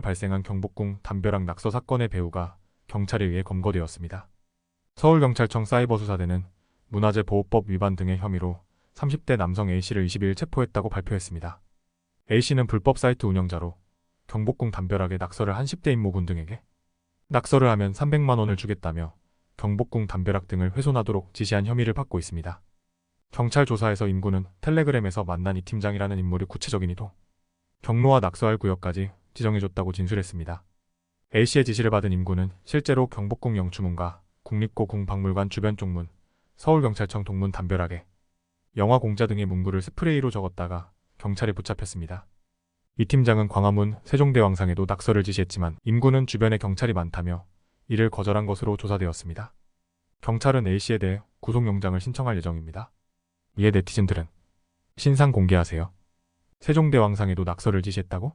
발생한 경복궁 담벼락 낙서 사건의 배우가 경찰에 의해 검거되었습니다. 서울경찰청 사이버수사대는 문화재 보호법 위반 등의 혐의로 30대 남성 A씨를 22일 체포했다고 발표했습니다. A씨는 불법 사이트 운영자로 경복궁 담벼락에 낙서를 한 10대 임모군 등에게 낙서를 하면 300만 원을 주겠다며 경복궁 담벼락 등을 훼손하도록 지시한 혐의를 받고 있습니다. 경찰 조사에서 임구는 텔레그램에서 만난 이 팀장이라는 인물이 구체적인 이동, 경로와 낙서할 구역까지 지정해줬다고 진술했습니다. A씨의 지시를 받은 임구는 실제로 경복궁 영추문과 국립고궁 박물관 주변 쪽문, 서울경찰청 동문 담벼락에 영화 공자 등의 문구를 스프레이로 적었다가 경찰에 붙잡혔습니다. 이 팀장은 광화문 세종대왕상에도 낙서를 지시했지만 임구는 주변에 경찰이 많다며 이를 거절한 것으로 조사되었습니다. 경찰은 A씨에 대해 구속영장을 신청할 예정입니다. 이에 네티즌들은 신상 공개하세요. 세종대왕상에도 낙서를 지시했다고?